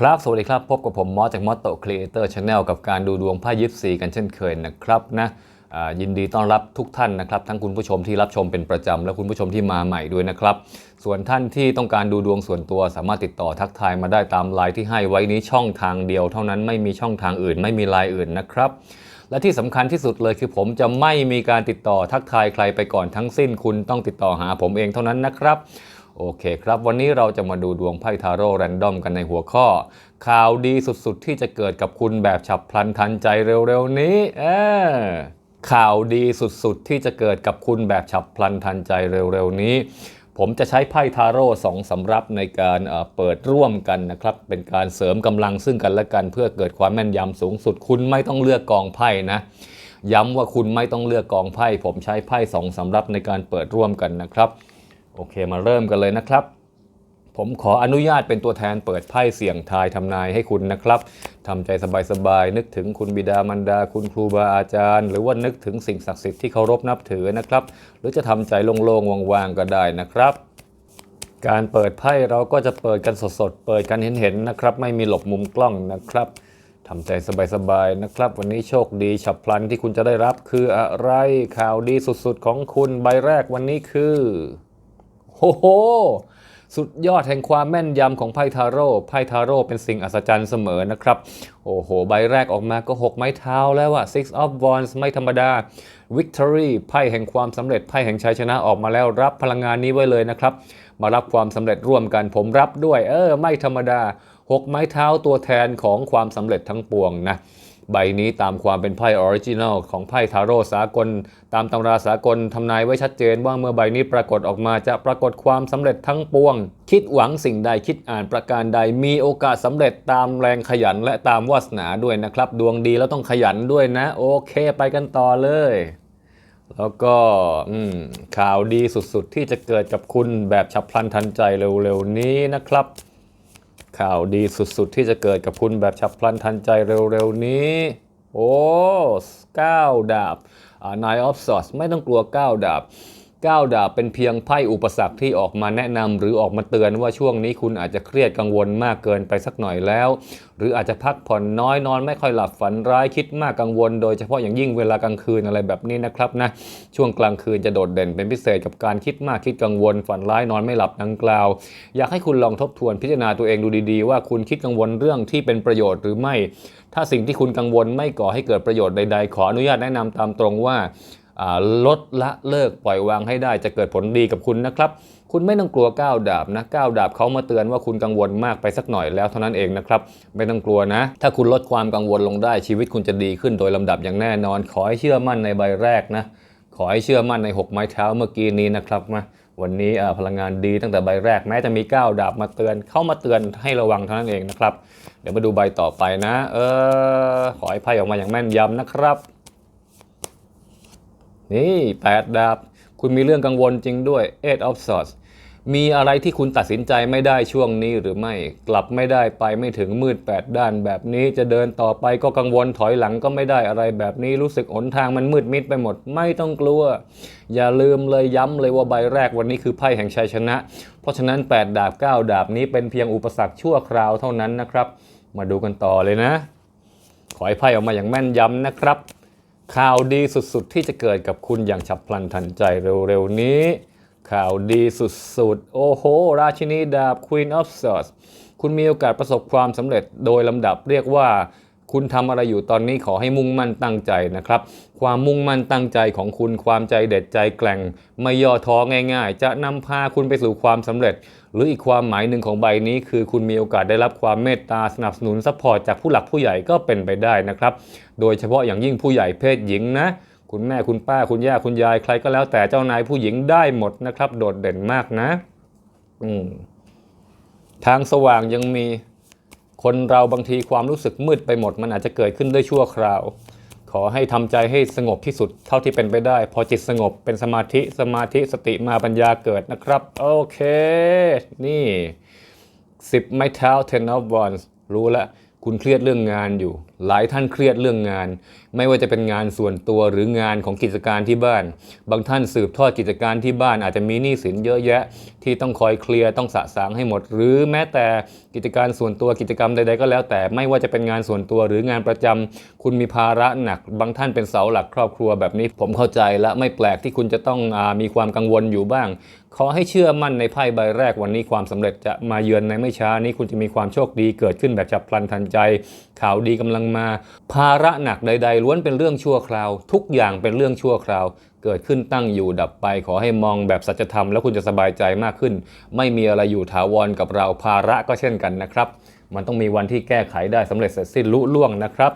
ครับ สวัสดีครับ พบกับผมมอสจากมอสโตครีเอเตอร์ชาแนลกับการดูดวงไพ่ยิปซีกันเช่นเคยนะครับนะยินดีต้อนรับทุกท่านนะครับ ทั้งคุณผู้ชมที่รับชมเป็นประจำ และคุณผู้ชมที่มาใหม่ด้วยนะครับ ส่วนท่านที่ต้องการดูดวงส่วนตัวสามารถติดต่อทักทายมาได้ตามไลน์ที่ให้ไว้นี้ช่องทางเดียว เท่านั้นไม่มีช่องทางอื่น ไม่มีไลน์อื่นนะครับและที่สำคัญที่สุดเลยคือผมจะไม่มีการติดต่อทักทายใครไปก่อนทั้งสิ้น คุณต้องติดต่อหาผมเองเท่านั้นนะครับ โอเคครับ วันนี้เราจะมาดูดวงไพ่ทาโร่แรนดอมกันในหัวข้อ ข่าวดีสุดๆ ที่จะเกิดกับคุณแบบฉับพลันทันใจเร็วๆนี้เออข่าวดีสุดๆ ที่จะเกิดกับคุณแบบฉับพลันทันใจเร็วๆนี้ ผมจะใช้ไพ่ทาโร่สองสำรับในการเอ่อเปิดร่วมกันนะครับ เป็นการเสริมกำลังซึ่งกันและกัน เพื่อเกิดความแม่นยำสูงสุด คุณไม่ต้องเลือกกองไพ่นะย้ำว่าคุณไม่ต้องเลือกกองไพ่ ผมใช้ไพ่สองสำรับในการเปิดร่วมกันนะครับ โอเคมาเริ่มกันเลยนะครับ ผมขออนุญาตเป็นตัวแทนเปิดไพ่เสี่ยงทายทำนายให้คุณนะครับทำใจสบายๆนึกถึงคุณบิดามารดา คุณครูบาอาจารย์ หรือว่านึกถึงสิ่งศักดิ์สิทธิ์ที่เคารพนับถือนะครับ หรือจะทำใจโล่งๆว่างๆก็ได้นะครับการเปิดไพ่เราก็จะเปิดกันสดๆ เปิดกันเห็นๆนะครับ ไม่มีหลบมุมกล้องนะครับทำใจสบายๆนะครับ วันนี้โชคดีฉับพลันที่คุณจะได้รับคืออะไรข่าวดีสุดๆของคุณใบแรกวันนี้คือ โอ้โห สุดยอดแห่งความแม่นยำของไพ่ทาโร่ ไพ่ทาโร่เป็นสิ่งอัศจรรย์เสมอนะครับ โอ้โห ใบแรกออกมาก็ 6 ไม้เท้าแล้วอะ Six of Wands ไม่ธรรมดา Victory ไพ่แห่งความสำเร็จ ไพ่แห่งชัยชนะออกมาแล้วรับพลังงานนี้ไว้เลยนะครับ มารับความสำเร็จร่วมกันผมรับด้วย เออ ไม่ธรรมดา 6 ไม้เท้าตัวแทนของความสำเร็จทั้งปวงนะ ใบนี้ตามความเป็นไพ่ออริจินัลของไพ่ทาโร่สากล ตามตำราสากลทำนายไว้ชัดเจนว่าเมื่อใบนี้ปรากฏออกมาจะปรากฏความสำเร็จทั้งปวง คิดหวังสิ่งใดคิดอ่านประการใดมีโอกาสสำเร็จตามแรงขยันและตามวาสนาด้วยนะครับ ดวงดีแล้วต้องขยันด้วยนะ โอเคไปกันต่อเลย แล้วก็ข่าวดีสุดๆ ที่จะเกิดกับคุณแบบฉับพลันทันใจเร็วๆนี้นะครับ ข่าวดีสุดๆ ที่จะเกิดกับคุณแบบฉับพลันทันใจเร็วๆนี้ โอ้9ดาบนายออฟซอสไม่ต้องกลัว 9 ดาบ เก้าดาบเป็นเพียงไพ่อุปสรรคที่ออกมาแนะนำหรือออกมาเตือนว่าช่วงนี้คุณอาจจะเครียดกังวลมากเกินไปสักหน่อยแล้ว หรืออาจจะพักผ่อนน้อยนอนไม่ค่อยหลับฝันร้ายคิดมากกังวล โดยเฉพาะอย่างยิ่งเวลากลางคืนอะไรแบบนี้นะครับนะช่วงกลางคืนจะโดดเด่นเป็นพิเศษกับการคิดมากคิดกังวล ฝันร้ายนอนไม่หลับดังกล่าว อยากให้คุณลองทบทวนพิจารณาตัวเองดูดีๆ ว่าคุณคิดกังวลเรื่องที่เป็นประโยชน์หรือไม่ ถ้าสิ่งที่คุณกังวลไม่ก่อให้เกิดประโยชน์ใดๆ ขออนุญาตแนะนำตามตรงว่า ลดละเลิกปล่อยวางให้ได้จะเกิดผลดีกับคุณนะครับ คุณไม่ต้องกลัวก้าวดาบนะก้าวดาบเขามาเตือนว่าคุณกังวลมากไปสักหน่อยแล้วเท่านั้นเองนะครับ ไม่ต้องกลัวนะ ถ้าคุณลดความกังวลลงได้ชีวิตคุณจะดีขึ้นโดยลำดับอย่างแน่นอน ขอให้เชื่อมั่นในใบแรกนะ ขอให้เชื่อมั่นใน 6 ไม้เท้าเมื่อกี้นี้นะครับมาวันนี้พลังงานดีตั้งแต่ใบแรกแม้จะมีก้าวดาบมาเตือน เข้ามาเตือนให้ระวังเท่านั้นเองนะครับ เดี๋ยวมาดูใบต่อไปนะ เออขอให้ไพ่ออกมาอย่างแม่นยำนะครับ นี่แปดดาบ คุณมีเรื่องกังวลจริงด้วย Eight of Swords มีอะไรที่คุณตัดสินใจไม่ได้ช่วงนี้หรือไม่ กลับไม่ได้ไปไม่ถึงมืดแปดด้านแบบนี้จะเดินต่อไปก็กังวลถอยหลังก็ไม่ได้อะไรแบบนี้รู้สึกหนทางมันมืดมิดไปหมด ไม่ต้องกลัว อย่าลืมเลยย้ำเลยว่าใบแรกวันนี้คือไพ่แห่งชัยชนะ เพราะฉะนั้น 8 ดาบ 9 ดาบนี้เป็นเพียงอุปสรรคชั่วคราวเท่านั้นนะครับ มาดูกันต่อเลยนะ ขอให้ไพ่ออกมาอย่างแม่นยำนะครับ ข่าวดีสุดๆ ที่จะเกิดกับคุณอย่างฉับพลันทันใจเร็วๆ นี้ ข่าวดีสุดๆ โอ้โห ราชินีดาบ Queen of Swords คุณมีโอกาสประสบความสำเร็จโดยลำดับเรียกว่า คุณทำอะไรอยู่ตอนนี้ขอให้มุ่งมั่นตั้งใจนะครับ ความมุ่งมั่นตั้งใจของคุณความใจเด็ดใจแกร่ง ไม่ย่อท้อง่ายๆ จะนำพาคุณไปสู่ความสำเร็จ หรืออีกความหมายหนึ่งของใบนี้ คือคุณมีโอกาสได้รับความเมตตาสนับสนุนซัพพอร์ตจากผู้หลักผู้ใหญ่ก็เป็นไปได้นะครับ โดยเฉพาะอย่างยิ่งผู้ใหญ่เพศหญิงนะคุณแม่คุณป้าคุณย่าคุณยายใครก็แล้วแต่เจ้านายผู้หญิงได้หมดนะครับ โดดเด่นมากนะอืมทางสว่างยังมีคนเราบางทีความรู้สึกมืดไปหมด มันอาจจะเกิดขึ้นได้ชั่วคราว ขอให้ทำใจให้สงบที่สุดเท่าที่เป็นไปได้ พอจิตสงบเป็นสมาธิสมาธิสติมาปัญญาเกิดนะครับ โอเค นี่ 10 ไม้เท้า ten of wands รู้แล้ว คุณเครียดเรื่องงานอยู่หลายท่านเครียดเรื่องงาน ไม่ว่าจะเป็นงานส่วนตัวหรืองานของกิจการที่บ้าน บางท่านสืบทอดกิจการที่บ้านอาจจะมีหนี้สินเยอะแยะ ที่ต้องคอยเคลียร์ต้องสะสางให้หมด หรือแม้แต่กิจการส่วนตัวกิจกรรมใดๆก็แล้ว แต่ไม่ว่าจะเป็นงานส่วนตัวหรืองานประจำคุณมีภาระหนัก บางท่านเป็นเสาหลักครอบครัวแบบนี้ ผมเข้าใจและไม่แปลกที่คุณจะต้องอมีความกังวลอยู่บ้าง ขอให้เชื่อมั่นในไพ่ใบแรกวันนี้ความสำเร็จจะมาเยือนในไม่ช้านี้คุณจะมีความโชคดีเกิดขึ้นแบบฉับพลันทันใจข่าวดีกำลังมา ภาระหนักใด ๆ ล้วนเป็นเรื่องชั่วคราว ทุกอย่างเป็นเรื่องชั่วคราว เกิดขึ้นตั้งอยู่ดับไป ขอให้มองแบบสัจธรรมแล้วคุณจะสบายใจมากขึ้น ไม่มีอะไรอยู่ถาวรกับเราภาระก็เช่นกันนะครับ มันต้องมีวันที่แก้ไขได้สำเร็จเสร็จสิ้นลุล่วงนะครับ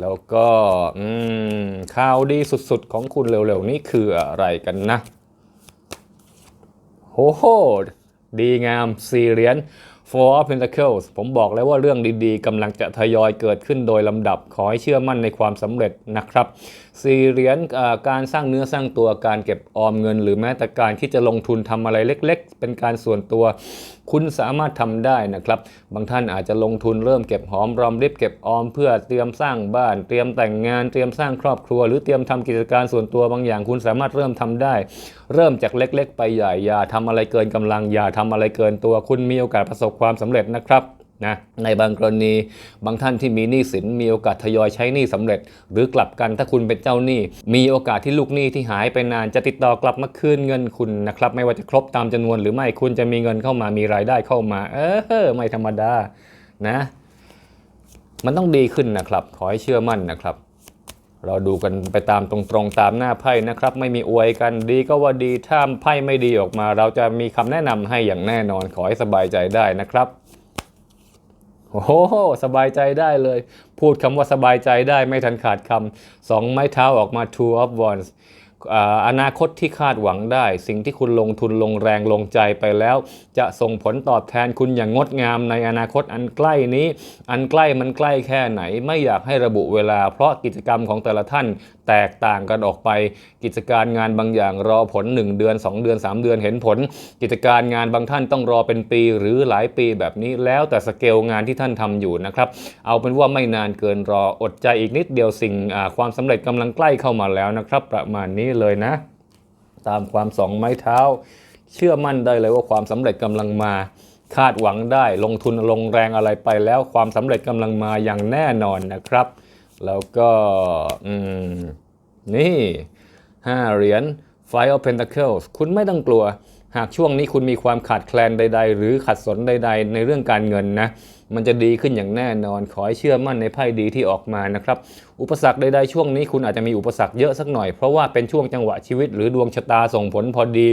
แล้วก็อืมข่าวดีสุดๆ ของคุณเร็วๆนี้คืออะไรกันนะโอ้โหดีงามสี่เหรียญ Four of Pentacles ผมบอกแล้วว่าเรื่องดีๆกำลังจะทยอยเกิดขึ้นโดยลำดับ ขอให้เชื่อมั่นในความสำเร็จนะครับ สี่เหรียญการสร้างเนื้อสร้างตัวการเก็บออมเงิน หรือแม้แต่การที่จะลงทุนทำอะไรเล็ก ๆ เป็นการส่วนตัว คุณสามารถทำได้นะครับ บางท่านอาจจะลงทุนเริ่มเก็บหอมรอมริบเก็บออมเพื่อเตรียมสร้างบ้าน เตรียมแต่งงานเตรียมสร้างครอบครัว หรือเตรียมทำกิจการส่วนตัวบางอย่าง คุณสามารถเริ่มทำได้ เริ่มจากเล็ก ๆ ไปใหญ่อย่าทำอะไรเกินกำลังอย่าทำอะไรเกินตัว คุณมีโอกาสประสบความสำเร็จนะครับ นะในบางกรณีบางท่านที่มีหนี้สินมีโอกาสทยอยใช้หนี้สำเร็จ หรือกลับกันถ้าคุณเป็นเจ้าหนี้ มีโอกาสที่ลูกหนี้ที่หายไปนานจะติดต่อกลับมาคืนเงินคุณนะครับไม่ว่าจะครบตามจำนวนหรือไม่คุณจะมีเงินเข้ามามีรายได้เข้ามา เออไม่ธรรมดานะมันต้องดีขึ้นนะครับ ขอให้เชื่อมั่นนะครับ เราดูกันไปตามตรงๆตามหน้าไพ่นะครับ ไม่มีอวยกันดีก็ว่าดีถ้าไพ่ไม่ดีออกมา เราจะมีคำแนะนำให้อย่างแน่นอนขอให้สบายใจได้นะครับ โอ้โหสบายใจได้เลย พูดคำว่าสบายใจได้ไม่ทันขาดคำสองไม้เท้าออกมา two of wands อนาคตที่คาดหวังได้ สิ่งที่คุณลงทุนลงแรงลงใจไปแล้ว จะส่งผลตอบแทนคุณอย่างงดงามในอนาคตอันใกล้นี้ อันใกล้มันใกล้แค่ไหน ไม่อยากให้ระบุเวลา เพราะกิจกรรมของแต่ละท่านแตกต่างกันออกไป กิจการงานบางอย่างรอผล 1 เดือน 2 เดือน 3 เดือนเห็นผล กิจการงานบางท่านต้องรอเป็นปีหรือหลายปีแบบนี้แล้วแต่สเกลงานที่ท่านทำอยู่นะครับเอาเป็นว่าไม่นานเกินรออดใจอีกนิดเดียวสิ่งความสำเร็จกำลังใกล้เข้ามาแล้วนะครับ ประมาณนี้เลยนะ ตามความสองไม้เท้า เชื่อมั่นได้เลยว่าความสำเร็จกำลังมา คาดหวังได้ลงทุนลงแรงอะไรไปแล้วความสำเร็จกำลังมาอย่างแน่นอนนะครับ แล้วก็อืมนี่ห้าเหรียญ Five of Pentacles คุณไม่ต้องกลัว หากช่วงนี้คุณมีความขาดแคลนใด ๆ หรือขัดสนใด ๆ ในเรื่องการเงินนะ มันจะดีขึ้นอย่างแน่นอน ขอให้เชื่อมั่นในไพ่ดีที่ออกมานะครับ อุปสรรคใดๆช่วงนี้คุณอาจจะมีอุปสรรคเยอะสักหน่อย เพราะว่าเป็นช่วงจังหวะชีวิตหรือดวงชะตาส่งผลพอดี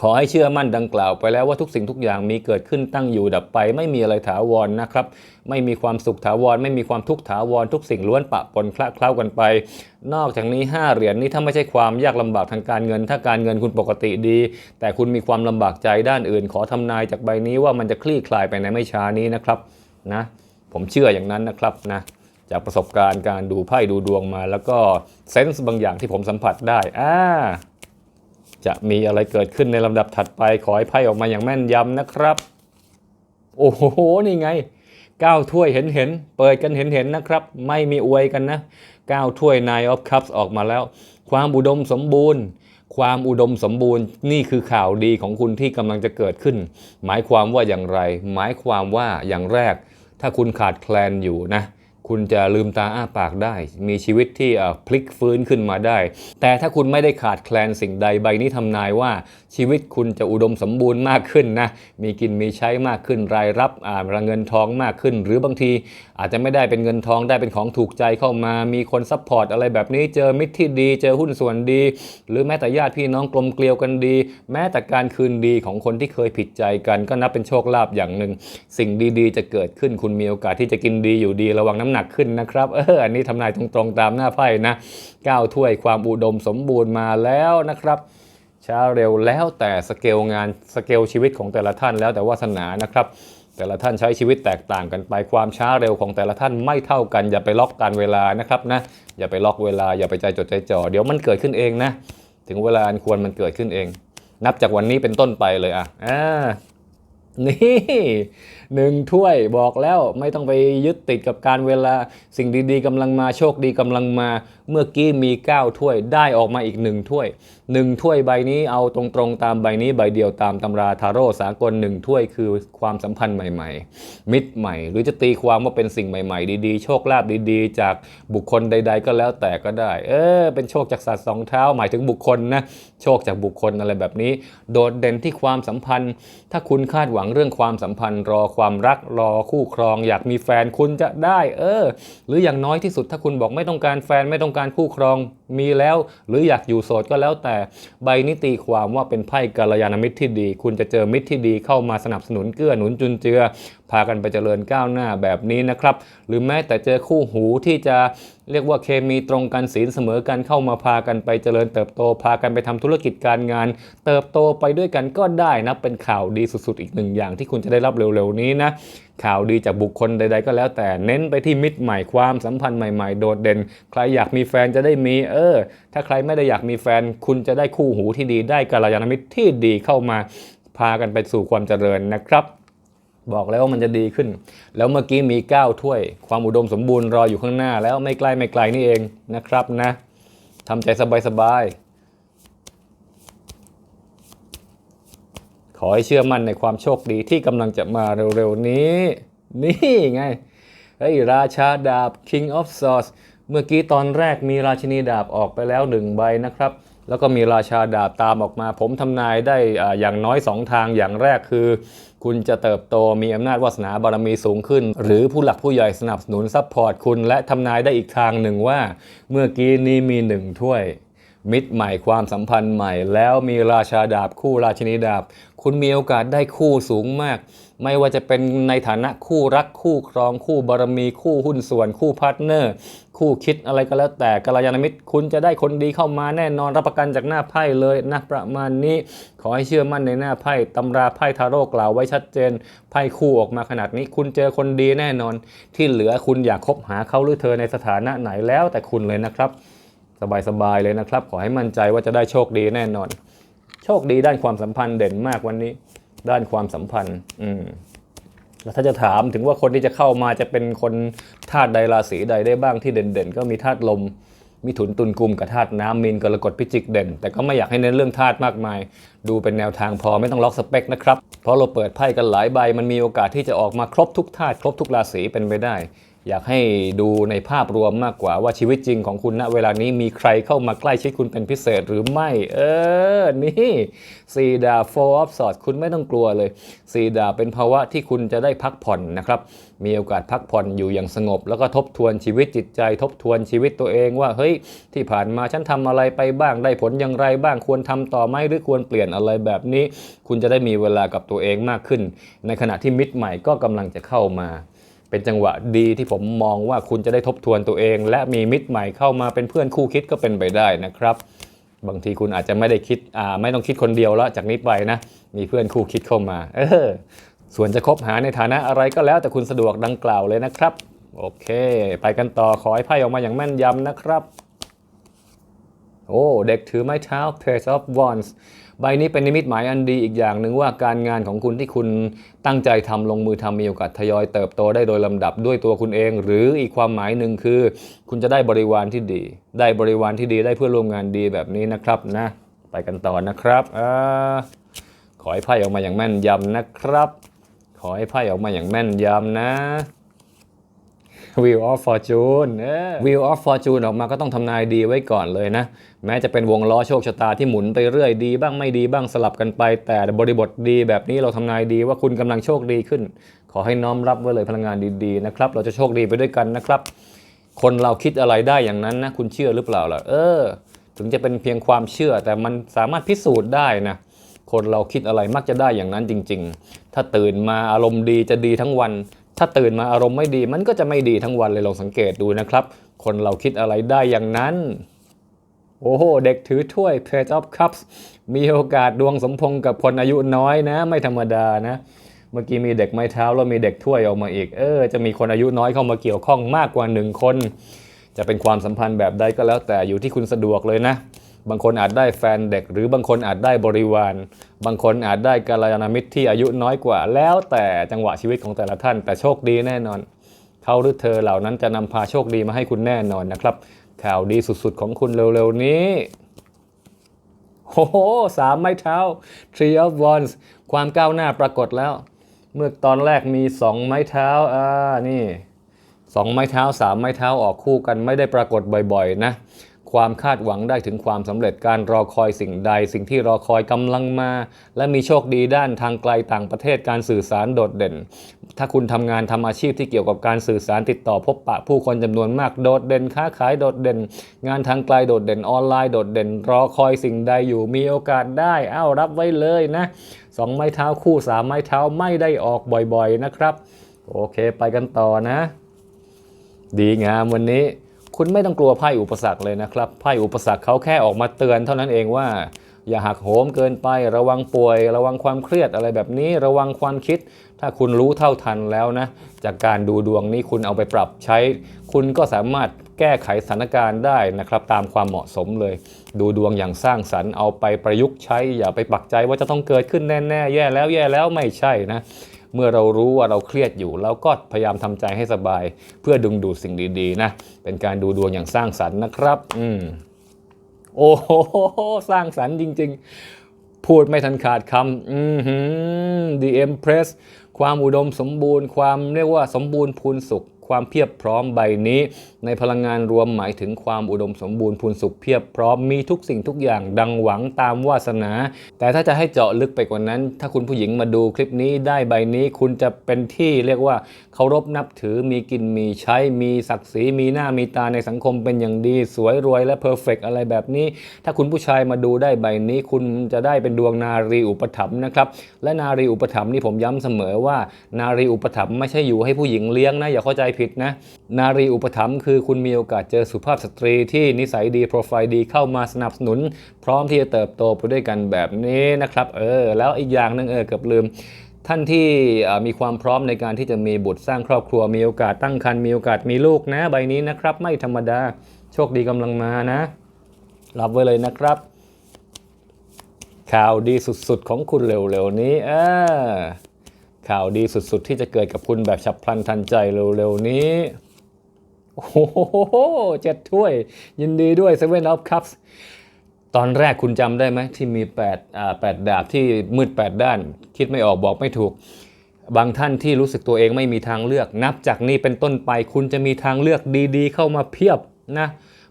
ขอให้เชื่อมั่นดังกล่าวไปแล้วว่าทุกสิ่งทุกอย่างมีเกิดขึ้นตั้งอยู่ดับไป ไม่มีอะไรถาวรนะครับ ไม่มีความสุขถาวร ไม่มีความทุกข์ถาวร ทุกสิ่งล้วนปะปนคละเคล้ากันไป นอกจากนี้ 5 เหรียญนี้ถ้าไม่ใช่ความยากลำบากทางการเงิน ถ้าการเงินคุณปกติดี แต่คุณมีความลำบากใจด้านอื่น ขอทำนายจากใบนี้ว่ามันจะคลี่คลายไปในไม่ช้านี้นะครับ นะผมเชื่ออย่างนั้นนะครับนะจากประสบการณ์การดูไพ่ดูดวงมา แล้วก็เซนส์บางอย่างที่ผมสัมผัสได้อ่าจะมีอะไรเกิดขึ้นในลำดับถัดไปขอให้ไพ่ออกมาอย่างแม่นยำนะครับ โอ้โห นี่ไงก้าถ้วยเห็นเห็นเปิดกันเห็นเห็นนะครับ ไม่มีอวยกันนะก้าถ้วย Nine of Cups ออกมาแล้ว ความอุดมสมบูรณ์ ความอุดมสมบูรณ์นี่คือข่าวดีของคุณที่กำลังจะเกิดขึ้น หมายความว่าอย่างไร หมายความว่าอย่างแรก ถ้าคุณขาดแคลนอยู่นะ คุณจะลืมตาอ้าปากได้ มีชีวิตที่พลิกฟื้นขึ้นมาได้ แต่ถ้าคุณไม่ได้ขาดแคลนสิ่งใดใบนี้ทำนายว่า ชีวิตคุณจะอุดมสมบูรณ์มากขึ้นนะ มีกินมีใช้มากขึ้นรายรับอ่าเงินทองมากขึ้น หรือบางทีอาจจะไม่ได้เป็นเงินทองได้เป็นของถูกใจเข้ามา มีคนซัพพอร์ตอะไรแบบนี้เจอมิตรที่ดี เจอหุ้นส่วนดี หรือแม้แต่ญาติพี่น้องกลมเกลียวกันดี แม้แต่การคืนดีของคนที่เคยผิดใจกัน ก็นับเป็นโชคลาภอย่างหนึ่งสิ่งดีๆ จะเกิดขึ้นคุณมีโอกาสที่จะกินดีอยู่ดีระวังน้ำหนักขึ้นนะครับ เอออันนี้ทำนายตรงๆตามหน้าไพ่นะก้าวถ้วยความอุดมสมบูรณ์มาแล้วนะครับช้าเร็วแล้วแต่สเกลงานสเกลชีวิตของแต่ละท่านแล้วแต่วาสนานะครับ แต่ละท่านใช้ชีวิตแตกต่างกันไปความช้าเร็วของแต่ละท่านไม่เท่ากัน อย่าไปล็อกการเวลานะครับนะอย่าไปล็อกเวลาอย่าไปใจจดใจจ่อเดี๋ยวมันเกิดขึ้นเองนะ ถึงเวลาอันควรมันเกิดขึ้นเอง นับจากวันนี้เป็นต้นไปเลยอะอ่านี่ หนึ่งถ้วยบอกแล้วไม่ต้องไปยึดติดกับการเวลาสิ่งดีๆกำลังมาโชคดีกำลังมาเมื่อกี้มี 9 ถ้วยได้ออกมาอีก 1 ถ้วย 1 ถ้วยใบนี้เอาตรงๆตามใบนี้ใบเดียวตามตำราทาโร่สากล 1 ถ้วยคือความสัมพันธ์ใหม่ๆ มิตรใหม่ หรือจะตีความว่าเป็นสิ่งใหม่ๆ ดีๆ โชคลาภดีๆ จากบุคคลใด ๆ ก็แล้วแต่ก็ได้ เออเป็นโชคจากสัตว์สองเท้าหมายถึงบุคคลนะโชคจากบุคคลอะไรแบบนี้ โดดเด่นที่ความสัมพันธ์ ถ้าคุณคาดหวังเรื่องความสัมพันธ์ รอความรักรอคู่ครอง อยากมีแฟนคุณจะได้ เออ หรืออย่างน้อยที่สุดถ้าคุณบอกไม่ต้องการแฟนไม่ต้องการคู่ครองมีแล้วหรืออยากอยู่โสดก็แล้วแต่ ใบนิตีความว่าเป็นไพ่กัลยาณมิตรที่ดี คุณจะเจอมิตรที่ดีเข้ามาสนับสนุนเกื้อหนุนจุนเจือ พากันไปเจริญก้าวหน้าแบบนี้นะครับ หรือแม้แต่เจอคู่หูที่จะเรียกว่าเคมีตรงกันศีลเสมอกันเข้ามาพากันไปเจริญเติบโต พากันไปทำธุรกิจการงาน เติบโตไปด้วยกันก็ได้นะเป็นข่าวดีสุดๆ อีกหนึ่งอย่างที่คุณจะได้รับเร็วๆนี้นะข่าวดีจากบุคคลใด ๆ ก็แล้วแต่เน้นไปที่มิตรใหม่ความสัมพันธ์ใหม่ๆ โดดเด่น ใครอยากมีแฟนจะได้มีเออ ถ้าใครไม่ได้อยากมีแฟน คุณจะได้คู่หูที่ดีได้กัลยาณมิตรที่ดีเข้ามาพากันไปสู่ความเจริญนะครับบอกแล้วว่ามันจะดีขึ้น แล้วเมื่อกี้มี 9 ถ้วย ความอุดมสมบูรณ์รออยู่ข้างหน้า แล้วไม่ใกล้ไม่ไกลนี่เองนะครับนะทำใจสบายๆ ขอให้เชื่อมั่นในความโชคดีที่กำลังจะมาเร็วๆนี้ นี่ไงเฮ้ราชาดาบ King of Swords เมื่อกี้ตอนแรกมีราชินีดาบออกไปแล้วหนึ่งใบนะครับ แล้วก็มีราชาดาบตามออกมา ผมทำนายได้อ่าอย่างน้อย 2 ทางอย่างแรกคือ คุณจะเติบโตมีอำนาจวาสนาบารมีสูงขึ้น หรือผู้หลักผู้ใหญ่สนับสนุนซัพพอร์ตคุณและทำนายได้อีกทางหนึ่งว่า เมื่อกี้นี้มีหนึ่งถ้วย มิตรใหม่ความสัมพันธ์ใหม่ แล้วมีราชาดาบคู่ราชินีดาบ คุณมีโอกาสได้คู่สูงมาก ไม่ว่าจะเป็นในฐานะคู่รักคู่ครองคู่บารมีคู่หุ้นส่วน คู่พาร์ทเนอร์ คู่คิดอะไรก็แล้วแต่กัลยาณมิตร คุณจะได้คนดีเข้ามาแน่นอนรับประกันจากหน้าไพ่เลยนะประมาณนี้ ขอให้เชื่อมั่นในหน้าไพ่ตำราไพ่ทาโร่กล่าวไว้ชัดเจนไพ่คู่ออกมาขนาดนี้ คุณเจอคนดีแน่นอน ที่เหลือคุณอยากคบหาเขาหรือเธอในสถานะไหนแล้วแต่คุณเลยนะครับ สบายๆเลยนะครับ ขอให้มั่นใจว่าจะได้โชคดีแน่นอน โชคดีด้านความสัมพันธ์เด่นมากวันนี้ ด้านความสัมพันธ์ อืมแล้วถ้าจะถามถึงว่าคนที่จะเข้ามาจะเป็นคนธาตุใดราศีใดได้บ้างที่เด่นๆ ก็มีธาตุลม มีถุนตุนกุมกับธาตุน้ำมีนกรกฎพิจิกเด่น แต่ก็ไม่อยากให้เน้นเรื่องธาตุมากมาย ดูเป็นแนวทางพอไม่ต้องล็อกสเปคนะครับ เพราะเราเปิดไพ่กันหลายใบมันมีโอกาสที่จะออกมาครบทุกธาตุครบทุกราศีเป็นไปได้ อยากให้ดูในภาพรวมมากกว่าว่าชีวิตจริงของคุณณเวลานี้มีใครเข้ามาใกล้ชิดคุณเป็นพิเศษหรือไม่ เออ นี่ซีดา four of swords คุณไม่ต้องกลัวเลยซีดาเป็นภาวะที่คุณจะได้พักผ่อนนะครับ มีโอกาสพักผ่อนอยู่อย่างสงบ แล้วก็ทบทวนชีวิตจิตใจ ทบทวนชีวิตตัวเองว่าเฮ้ยที่ผ่านมาฉันทำอะไรไปบ้างได้ผลอย่างไรบ้างควรทำต่อไหมหรือควรเปลี่ยนอะไรแบบนี้ คุณจะได้มีเวลากับตัวเองมากขึ้น ในขณะที่มิตรใหม่ก็กำลังจะเข้ามา เป็นจังหวะดีที่ผมมองว่าคุณจะได้ทบทวนตัวเอง และมีมิตรใหม่เข้ามาเป็นเพื่อนคู่คิดก็เป็นไปได้นะครับ บางทีคุณอาจจะไม่ได้คิดอ่าไม่ต้องคิดคนเดียวแล้วจากนี้ไปนะมีเพื่อนคู่คิดเข้ามา เออส่วนจะคบหาในฐานะอะไรก็แล้วแต่คุณสะดวกดังกล่าวเลยนะครับ โอเค ไปกันต่อขอให้ไพ่ออกมาอย่างแม่นยำนะครับ โอ้ เด็กถือไม้เท้า Page of Wands ใบนี้เป็นนิมิตหมายอันดีอีกอย่างหนึ่งว่าการงานของคุณที่คุณตั้งใจทำลงมือทำมีโอกาสทยอยเติบโตได้โดยลำดับด้วยตัวคุณเอง หรืออีกความหมายหนึ่งคือ คุณจะได้บริวารที่ดี ได้บริวารที่ดีได้เพื่อร่วมงานดีแบบนี้นะครับนะไปกันต่อนะครับอขอให้ไพ่ออกมาอย่างแม่นยำนะครับ ขอให้ไพ่ออกมาอย่างแม่นยำนะ Wheel of Fortune เออ Wheel of Fortune ออกมาก็ต้องทำนายดีไว้ก่อนเลยนะ แม้จะเป็นวงล้อโชคชะตาที่หมุนไปเรื่อยดี บ้างไม่ดีบ้างสลับกันไป แต่บริบทดีแบบนี้เราทำนายดีว่าคุณกำลังโชคดีขึ้น ขอให้น้อมรับไว้เลยพลังงานดีๆนะครับ เราจะโชคดีไปด้วยกันนะครับ คนเราคิดอะไรได้อย่างนั้นนะ คุณเชื่อหรือเปล่าล่ะ เออ ถึงจะเป็นเพียงความเชื่อ แต่มันสามารถพิสูจน์ได้นะคนเราคิดอะไรมักจะได้อย่างนั้นจริง ๆ ถ้าตื่นมาอารมณ์ดีจะดีทั้งวัน ถ้าตื่นมาอารมณ์ไม่ดี มันก็จะไม่ดีทั้งวันเลยลองสังเกตดูนะครับ คนเราคิดอะไรได้อย่างนั้น โอ้โห เด็กถือถ้วย Page of Cups มีโอกาสดวงสมพงษ์กับคนอายุน้อยนะ ไม่ธรรมดานะ เมื่อกี้มีเด็กไม้เท้าแล้วมีเด็กถ้วยออกมาอีก เออ จะมีคนอายุน้อยเข้ามาเกี่ยวข้องมากกว่าหนึ่งคน จะเป็นความสัมพันธ์แบบใดก็แล้วแต่อยู่ที่คุณสะดวกเลยนะ บางคนอาจได้แฟนเด็ก หรือบางคนอาจได้บริวาร บางคนอาจได้กัลยาณมิตรที่อายุน้อยกว่า แล้วแต่จังหวะชีวิตของแต่ละท่าน แต่โชคดีแน่นอน เขาหรือเธอเหล่านั้นจะนำพาโชคดีมาให้คุณแน่นอนนะครับ ข่าวดีสุดๆของคุณเร็วๆนี้โอ้โหสามไม้เท้า Three of Wands ความก้าวหน้าปรากฏแล้ว เมื่อตอนแรกมีสองไม้เท้าอ่านี่สองไม้เท้าสามไม้เท้าออกคู่กันไม่ได้ปรากฏบ่อยๆนะ ความคาดหวังได้ถึงความสำเร็จการรอคอยสิ่งใด สิ่งที่รอคอยกำลังมา และมีโชคดีด้านทางไกลต่างประเทศการสื่อสารโดดเด่น ถ้าคุณทำงานทำอาชีพที่เกี่ยวกับการสื่อสารติดต่อพบปะผู้คนจำนวนมากโดดเด่นค้าขายโดดเด่น งานทางไกลโดดเด่นออนไลน์โดดเด่น รอคอยสิ่งใดอยู่มีโอกาสได้เอ้ารับไว้เลยนะสองไม้เท้าคู่สามไม้เท้าไม่ได้ออกบ่อยๆนะครับ โอเคไปกันต่อนะ ดีงามวันนี้ คุณไม่ต้องกลัวไพ่อุปสรรคเลยนะครับไพ่อุปสรรคเขาแค่ออกมาเตือนเท่านั้นเองว่า อย่าหักโหมเกินไประวังป่วย ระวังความเครียดอะไรแบบนี้ ระวังความคิด ถ้าคุณรู้เท่าทันแล้วนะ จากการดูดวงนี้คุณเอาไปปรับใช้ คุณก็สามารถแก้ไขสถานการณ์ได้นะครับ ตามความเหมาะสมเลย ดูดวงอย่างสร้างสรรค์เอาไปประยุกต์ใช้ อย่าไปปักใจว่าจะต้องเกิดขึ้นแน่ๆแย่แล้วแย่แล้วไม่ใช่นะ เมื่อเรารู้ว่าเราเครียดอยู่เราก็พยายามทำใจให้สบาย เพื่อดึงดูดสิ่งดีๆนะเป็นการดูดวงอย่างสร้างสรรค์นะครับ อืมโอ้โหสร้างสรรค์จริง ๆ พูดไม่ทันขาดคำอือหือ The Empress ความอุดมสมบูรณ์ ความเรียกว่าสมบูรณ์พูนสุข ความเพียบพร้อมใบนี้ ในพลังงานรวมหมายถึงความอุดมสมบูรณ์พูนสุขเพียบพร้อมมีทุกสิ่งทุกอย่างดังหวังตามวาสนา แต่ถ้าจะให้เจาะลึกไปกว่านั้น ถ้าคุณผู้หญิงมาดูคลิปนี้ได้ใบนี้คุณจะเป็นที่เรียกว่าเคารพนับถือมีกินมีใช้มีศักดิ์ศรีมีหน้ามีตาในสังคมเป็นอย่างดี สวยรวยและเพอร์เฟกอะไรแบบนี้ ถ้าคุณผู้ชายมาดูได้ใบนี้ คุณจะได้เป็นดวงนารีอุปถัมภ์นะครับและนารีอุปถัมภ์นี่ผมย้ำเสมอว่า นารีอุปถัมภ์ไม่ใช่อยู่ให้ผู้หญิงเลี้ยงนะอย่าเข้าใจผิดนะ นารีอุปถัมภ์คือคุณมีโอกาสเจอสุภาพสตรีที่นิสัยดีโปรไฟล์ดีเข้ามาสนับสนุน พร้อมที่จะเติบโตไปด้วยกันแบบนี้นะครับเออแล้วอีกอย่างนึงเออเกือบลืมท่านที่มีความพร้อมในการที่จะมีบุตรสร้างครอบครัว มีโอกาสตั้งครรภ์มีโอกาสมีลูกนะใบนี้นะครับ ไม่ธรรมดาโชคดีกำลังมานะ รับไว้เลยนะครับ ข่าวดีสุดๆของคุณเร็วๆนี้เออ ข่าวดีสุดๆ ที่จะเกิดกับคุณแบบฉับพลันทันใจเร็วๆนี้ โอ้โหเจ็ดถ้วย ยินดีด้วย Seven of Cups ตอนแรกคุณจำได้ไหมที่มี8อ่า8ดาบที่มืด 8 ด้าน คิดไม่ออกบอกไม่ถูก บางท่านที่รู้สึกตัวเองไม่มีทางเลือก นับจากนี้เป็นต้นไปคุณจะมีทางเลือกดีๆ เข้ามาเพียบนะ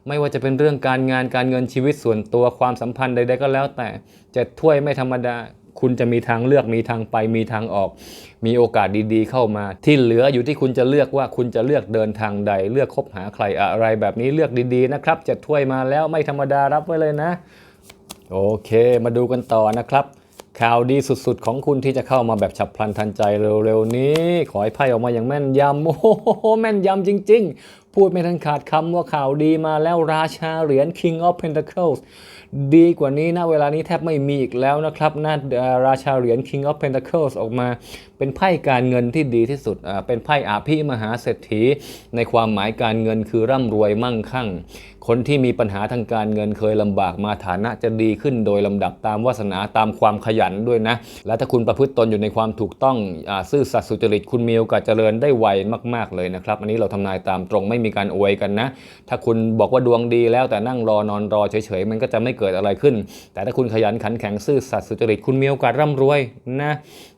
ไม่ว่าจะเป็นเรื่องการงานการเงินชีวิตส่วนตัวความสัมพันธ์ใดๆก็แล้วแต่เจ็ดถ้วยไม่ธรรมดา คุณจะมีทางเลือกมีทางไปมีทางออก มีโอกาสดีๆ เข้ามา ที่เหลืออยู่ที่คุณจะเลือกว่าคุณจะเลือกเดินทางใด เลือกคบหาใครอะไรแบบนี้เลือกดีๆนะครับจ็ดถ้วยมาแล้วไม่ธรรมดารับไว้เลยนะ โอเค มาดูกันต่อนะครับข่าวดีสุดๆ ของคุณที่จะเข้ามาแบบฉับพลันทันใจเร็วๆ นี้ ขอให้ไพ่ออกมาอย่างแม่นยำโอ้โหแม่นยำจริง ๆ พูดไม่ทันขาดคำว่าข่าวดีมาแล้วราชาเหรียญ King of Pentacles ดีกว่านี้นะเวลานี้แทบไม่มีอีกแล้วนะครับนะเอ่อราชาเหรียญ King of Pentacles ออกมาเป็นไพ่การเงินที่ดีที่สุดอ่าเป็นไพ่อาภิมหาเศรษฐี ในความหมายการเงินคือร่ำรวยมั่งคั่ง คนที่มีปัญหาทางการเงินเคยลำบากมาฐานะจะดีขึ้นโดยลำดับตามวาสนาตามความขยันด้วยนะ และถ้าคุณประพฤติตนอยู่ในความถูกต้องอซื่อสัตย์สุจริตคุณมีโอกาสเจริญได้ไวมาก ๆ เลยนะครับ อันนี้เราทำนายตามตรงไม่มีการอวยกันนะ ถ้าคุณบอกว่าดวงดีแล้วแต่นั่งรอนอนรอเฉยๆมันก็จะไม่เกิดอะไรขึ้น แต่ถ้าคุณขยันขันแข็งซื่อสัตย์สุจริตคุณมีโอกาสร่ำรวยนะ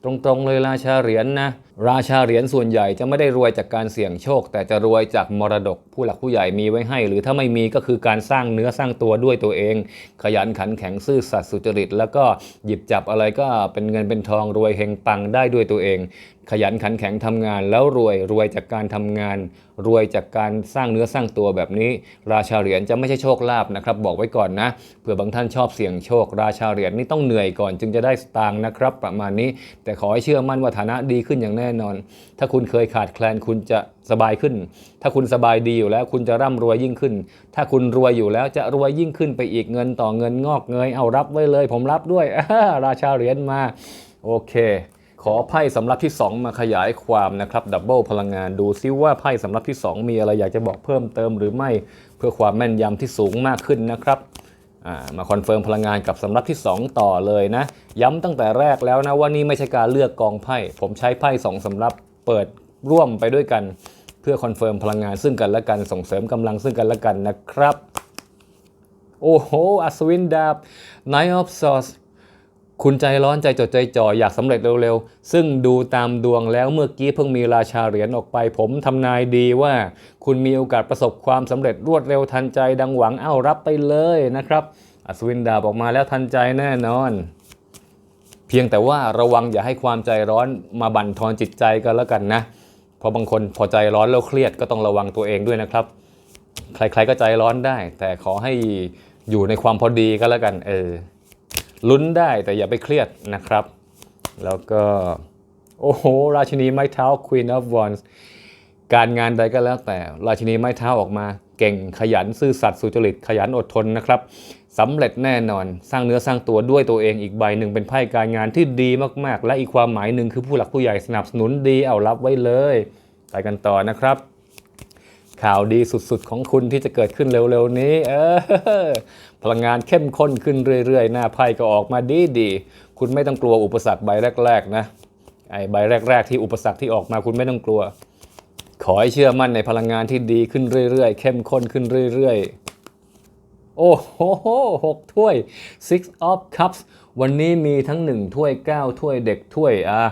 ตรงๆเลยราชาเหรียญนะ ราชาเหรียญส่วนใหญ่จะไม่ได้รวยจากการเสี่ยงโชค แต่จะรวยจากมรดกผู้หลักผู้ใหญ่มีไว้ให้ หรือถ้าไม่มีก็คือการสร้างเนื้อสร้างตัวด้วยตัวเอง ขยันขันแข็งซื่อสัตย์สุจริต แล้วก็หยิบจับอะไรก็เป็นเงินเป็นทองรวยเฮงปังได้ด้วยตัวเอง ขยันขันแข็งทำงานแล้วรวยรวยจากการทำงาน รวยจากการสร้างเนื้อสร้างตัวแบบนี้ ราชาเหรียญจะไม่ใช่โชคลาภนะครับ บอกไว้ก่อนนะเผื่อบางท่านชอบเสี่ยงโชค ราชาเหรียญนี่ต้องเหนื่อยก่อน จึงจะได้สตางค์นะครับ ประมาณนี้ แต่ขอให้เชื่อมั่นว่าฐานะดีขึ้นอย่างแน่นอน ถ้าคุณเคยขาดแคลนคุณจะสบายขึ้น ถ้าคุณสบายดีอยู่แล้ว คุณจะร่ำรวยยิ่งขึ้น ถ้าคุณรวยอยู่แล้วจะรวยยิ่งขึ้นไปอีกเงินต่อเงินงอกเงยเอารับไว้เลย ผมรับด้วยราชาเหรียญมาโอเค ขอไพ่สำรับที่ 2 มาขยายความนะครับดับเบิลพลังงานดูซิว่าไพ่สำรับที่ 2 มีอะไรอยากจะบอกเพิ่มเติมหรือไม่เพื่อความแม่นยำที่สูงมากขึ้นนะครับมาคอนเฟิร์มพลังงานกับสำรับที่ 2 ต่อเลยนะ ย้ำตั้งแต่แรกแล้วนะว่านี่ไม่ใช่การเลือกกองไพ่ผมใช้ไพ่สองสำรับเปิดร่วมไปด้วยกัน เพื่อคอนเฟิร์มพลังงานซึ่งกันและกันส่งเสริมกำลังซึ่งกันและกันนะครับ โอ้โหอัศวินดาบ Knight of Swords คุณใจร้อนใจจดใจจ่ออยากสำเร็จเร็วๆ ซึ่งดูตามดวงแล้วเมื่อกี้เพิ่งมีราชาเหรียญออกไป ผมทำนายดีว่า คุณมีโอกาสประสบความสำเร็จรวดเร็วทันใจดังหวังเอ้ารับไปเลยนะครับ อัศวินดาบออกมาแล้วทันใจแน่นอน เพียงแต่ว่าระวังอย่าให้ความใจร้อนมาบั่นทอนจิตใจกันแล้วกันนะ เพราะบางคนพอใจร้อนแล้วเครียดก็ต้องระวังตัวเองด้วยนะครับ ใครๆก็ใจร้อนได้ แต่ขอให้อยู่ในความพอดีก็แล้วกันเออ ลุ้นได้แต่อย่าไปเครียดนะครับ แล้วก็ โอ้โห ราชินีไม้เท้า Queen of Wands การงานใดก็แล้วแต่ ราชินีไม้เท้าออกมา เก่งขยันซื่อสัตย์สุจริตขยันอดทนนะครับสำเร็จแน่นอนสร้างเนื้อสร้างตัวด้วยตัวเองอีกใบหนึ่งเป็นไพ่การงานที่ดีมากๆ และอีกความหมายหนึ่งคือผู้หลักผู้ใหญ่สนับสนุนดีเอารับไว้เลยไปกันต่อนะครับ ข่าวดีสุดๆของคุณที่จะเกิดขึ้นเร็วๆนี้ เออ พลังงานเข้มข้นขึ้นเรื่อยๆ หน้าไพ่ก็ออกมาดีๆ คุณไม่ต้องกลัวอุปสรรคใบแรกๆนะไอ้ใบแรก ๆ ที่อุปสรรคที่ออกมาคุณไม่ต้องกลัว ขอให้เชื่อมั่นในพลังงานที่ดีขึ้นเรื่อยๆ เข้มข้นขึ้นเรื่อยๆ โอ้โหหกถ้วย six of cups วันนี้มีทั้ง 1 ถ้วย 9 ถ้วยเด็กถ้วยอะ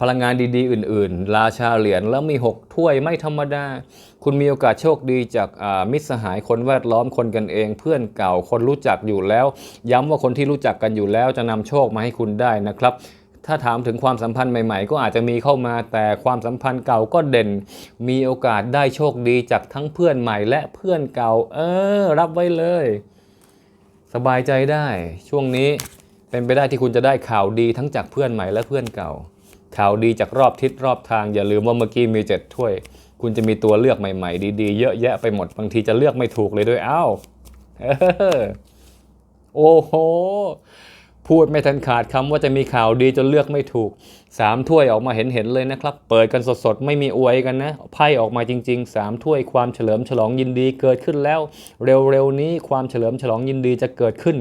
พลังงานดีๆ อื่นๆ ราชาเหรียญแล้วมี 6 ถ้วยไม่ธรรมดา คุณมีโอกาสโชคดีจากมิตรสหายคนแวดล้อมคนกันเอง เพื่อนเก่าคนรู้จักอยู่แล้ว ย้ำว่าคนที่รู้จักกันอยู่แล้วจะนำโชคมาให้คุณได้นะครับถ้าถามถึงความสัมพันธ์ใหม่ ๆ ก็อาจจะมีเข้ามาแต่ความสัมพันธ์เก่าก็เด่น มีโอกาสได้โชคดีจากทั้งเพื่อนใหม่และเพื่อนเก่า เออ รับไว้เลย สบายใจได้ ช่วงนี้เป็นไปได้ที่คุณจะได้ข่าวดีทั้งจากเพื่อนใหม่และเพื่อนเก่า ข่าวดีจากรอบทิศรอบทาง อย่าลืมว่าเมื่อกี้มีเจ็ดถ้วย คุณจะมีตัวเลือกใหม่ๆ ดีๆ เยอะแยะไปหมดบางทีจะเลือกไม่ถูกเลยด้วยอ้าวโอ้โห พูดไม่ทันขาดคำว่าจะมีข่าวดีจนเลือกไม่ถูกสามถ้วยออกมาเห็นเห็นๆเลยนะครับ เปิดกันสดๆ ไม่มีอวยกันนะ ไพ่ออกมาจริงๆสามถ้วยความเฉลิมฉลองยินดีเกิดขึ้นแล้ว เร็วๆนี้ความเฉลิมฉลองยินดีจะเกิดขึ้น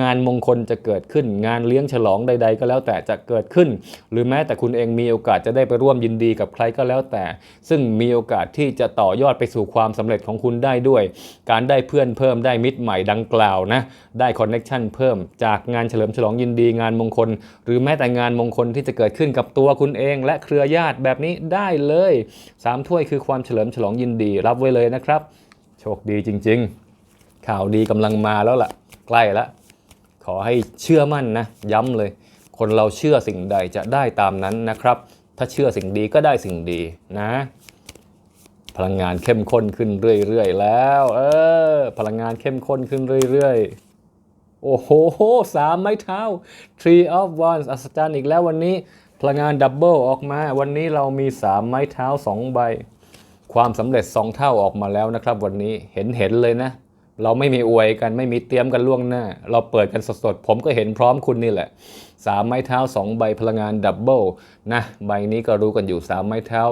งานมงคลจะเกิดขึ้น งานเลี้ยงฉลองใด ๆ ก็แล้วแต่จะเกิดขึ้น หรือแม้แต่คุณเองมีโอกาสจะได้ไปร่วมยินดีกับใครก็แล้วแต่ ซึ่งมีโอกาสที่จะต่อยอดไปสู่ความสำเร็จของคุณได้ด้วย การได้เพื่อนเพิ่มได้มิตรใหม่ดังกล่าวนะได้คอนเน็ชันเพิ่มจากงานเฉลิมฉลองยินดีงานมงคล หรือแม้แต่งานมงคลที่จะเกิดขึ้นกับตัวคุณเอง และเครือญาติแบบนี้ได้เลยสามถ้วยคือความเฉลิมฉลองยินดีรับไว้เลยนะครับ โชคดีจริง ๆ ข่าวดีกำลังมาแล้วล่ะ ใกล้ล้วขอให้เชื่อมั่นนะ ย้ำเลย คนเราเชื่อสิ่งใดจะได้ตามนั้นนะครับ ถ้าเชื่อสิ่งดีก็ได้สิ่งดีนะพลังงานเข้มข้นขึ้นเรื่อยๆ แล้ว เออ พลังงานเข้มข้นขึ้นเรื่อยๆ โอ้โหสามไม้เท้า Tree of Wands อัศจรรย์อีกแล้ววันนี้ พลังงานดับเบิลออกมา วันนี้เรามีสามไม้เท้า2ใบ ความสำเร็จ2เท่าออกมาแล้วนะครับ วันนี้เห็นเห็นเลยนะ เราไม่มีอวยกันไม่มีเตรียมกันล่วงหน้า เราเปิดกันสดๆ ผมก็เห็นพร้อมคุณนี่แหละ3ไม้เท้า 2 ใบพลังงานดับเบิลนะ ใบนี้ก็รู้กันอยู่ 3 ไม้เท้า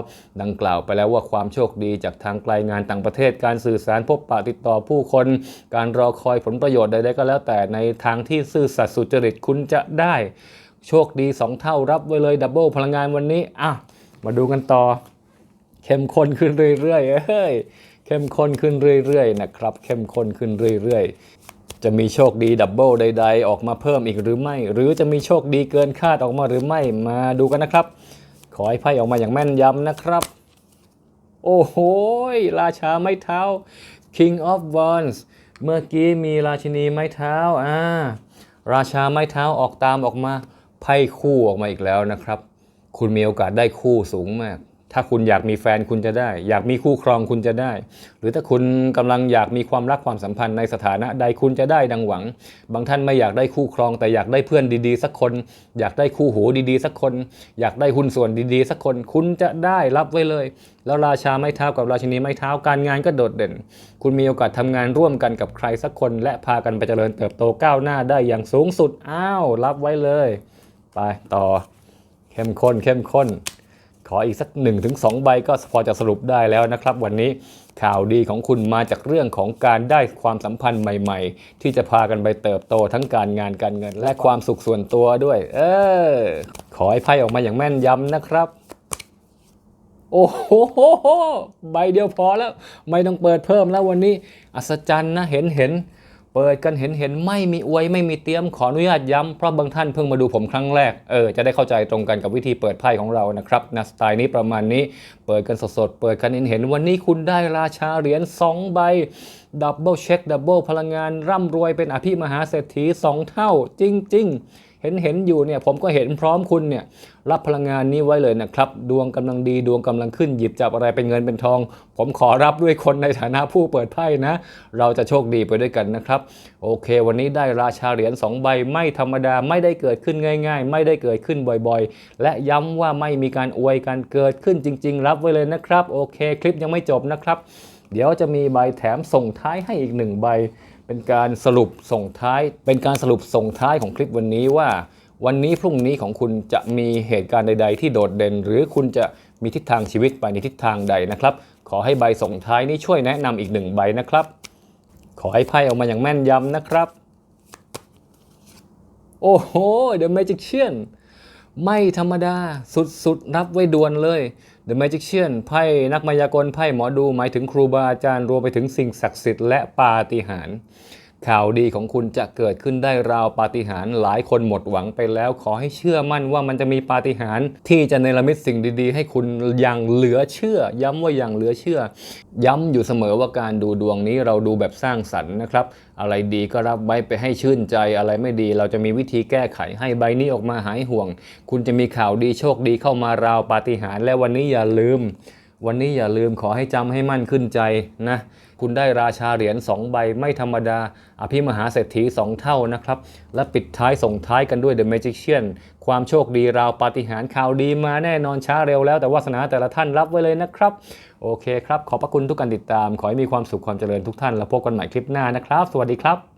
ดังกล่าวไปแล้วว่าความโชคดีจากทางไกลงานต่างประเทศการสื่อสารพบปะติดต่อผู้คน การรอคอยผลประโยชน์ใดๆก็แล้วแต่ในทางที่ซื่อสัตย์สุจริตคุณจะได้ โชคดี 2 เท่ารับไว้เลยดับเบิลพลังงานวันนี้อะมาดูกันต่อ เข้มข้นขึ้นเรื่อยๆเอ้ย เข้มข้นขึ้นเรื่อยๆนะครับ เข้มข้นขึ้นเรื่อยๆ จะมีโชคดีดับเบิลใด ๆ ออกมาเพิ่มอีกหรือไม่ หรือจะมีโชคดีเกินคาดออกมาหรือไม่มาดูกันนะครับ ขอให้ไพ่ออกมาอย่างแม่นยำนะครับ โอ้โหราชาไม้เท้า King of Wands เมื่อกี้มีราชินีไม้เท้าอ่าราชาไม้เท้าออกตามออกมาไพ่คู่ออกมาอีกแล้วนะครับ คุณมีโอกาสได้คู่สูงมาก ถ้าคุณอยากมีแฟนคุณจะได้ อยากมีคู่ครองคุณจะได้ หรือถ้าคุณกำลังอยากมีความรักความสัมพันธ์ในสถานะใดคุณจะได้ดังหวัง บางท่านไม่อยากได้คู่ครอง แต่อยากได้เพื่อนดีๆ สักคน อยากได้คู่หูดีๆ สักคน อยากได้หุ้นส่วนดีๆ สักคน คุณจะได้รับไว้เลย แล้วราชาไม้เท้ากับราชินีไม้เท้าการงานก็โดดเด่น คุณมีโอกาสทำงานร่วมกันกับใครสักคน และพากันไปเจริญเติบโตก้าวหน้าได้อย่างสูงสุดอ้าวรับไว้เลย ไปต่อ เข้มข้นเข้มข้น ขออีกสัก1นถึงสใบก็พอจะสรุปได้แล้วนะครับ วันนี้ข่าวดีของคุณมาจากเรื่องของการได้ความสัมพันธ์ใหม่ ๆ ที่จะพากันไปเติบโตทั้งการงานการเงิน และความสุขส่วนตัวด้วย เออ ขอให้ไพ่ออกมาอย่างแม่นยำนะครับ โอ้โหใบเดียวพอแล้ว ไม่ต้องเปิดเพิ่มแล้ววันนี้ อัศจรรย์นะเห็นเห็น เปิดกันเห็นเห็นไม่มีอวยไม่มีเตรียมขออนุญาตย้ำเพราะบางท่านเพิ่งมาดูผมครั้งแรกเออจะได้เข้าใจตรงกันกับวิธีเปิดไพ่ของเรานะครับนะสไตล์นี้ประมาณนี้ เปิดกันสดๆ เปิดกันเห็นเห็นวันนี้คุณได้ราชาเหรียญ2ใบดับเบิลเช็คดับเบิลพลังงานร่ำรวยเป็นอภิมหาเศรษฐี 2 เท่าจริง ๆ เห็นเห็นอยู่เนี่ยผมก็เห็นพร้อมคุณเนี่ยรับพลังงานนี้ไว้เลยนะครับ ดวงกำลังดีดวงกำลังขึ้นหยิบจับอะไรเป็นเงินเป็นทอง ผมขอรับด้วยคนในฐานะผู้เปิดไพ่นะ เราจะโชคดีไปด้วยกันนะครับ โอเค วันนี้ได้ราชาเหรียญ2ใบไม่ธรรมดาไม่ได้เกิดขึ้นง่าย ๆ ไม่ได้เกิดขึ้นบ่อยๆ และย้ำว่าไม่มีการอวยการเกิดขึ้นจริง ๆ รับไว้เลยนะครับ โอเค คลิปยังไม่จบนะครับ เดี๋ยวจะมีใบแถมส่งท้ายให้อีกหนึ่งใบ เป็นการสรุปส่งท้าย เป็นการสรุปส่งท้ายของคลิปวันนี้ว่า วันนี้พรุ่งนี้ของคุณจะมีเหตุการณ์ใด ๆ ที่โดดเด่น หรือคุณจะมีทิศทางชีวิตไปในทิศทางใดนะครับ ขอให้ใบส่งท้ายนี้ช่วยแนะนำอีกหนึ่งใบนะครับ ขอให้ไพ่ออกมาอย่างแม่นยำนะครับ โอ้โห The Magician ไม่ธรรมดาสุดๆรับไว้ด่วนเลย The Magician ไพ่นักมายากลไพ่หมอดูหมายถึงครูบาอาจารย์รวมไปถึงสิ่งศักดิ์สิทธิ์และปาฏิหาริย์ ข่าวดีของคุณจะเกิดขึ้นได้ราวปาฏิหาริย์หลายคนหมดหวังไปแล้ว ขอให้เชื่อมั่นว่ามันจะมีปาฏิหาริย์ที่จะเนรมิตสิ่งดีๆ ให้คุณอย่างเหลือเชื่อ ย้ำว่าอย่างเหลือเชื่อ ย้ำอยู่เสมอว่าการดูดวงนี้เราดูแบบสร้างสรรค์นะครับ อะไรดีก็รับไว้ไปให้ชื่นใจอะไรไม่ดี เราจะมีวิธีแก้ไขให้ใบนี้ออกมาหายห่วง คุณจะมีข่าวดีโชคดีเข้ามาราวปาฏิหาริย์และวันนี้อย่าลืม วันนี้อย่าลืมขอให้จำให้มั่นขึ้นใจนะ คุณได้ราชาเหรียญ2ใบไม่ธรรมดา อภิมหาเศรษฐี 2 เท่านะครับ และปิดท้ายส่งท้ายกันด้วย The Magician ความโชคดีราวปาฏิหาริย์ข่าวดีมาแน่นอนช้าเร็วแล้วแต่วาสนาแต่ละท่านรับไว้เลยนะครับ โอเคครับ ขอบพระคุณทุกการติดตาม ขอให้มีความสุขความเจริญทุกท่าน แล้วพบกันใหม่คลิปหน้านะครับ สวัสดีครับ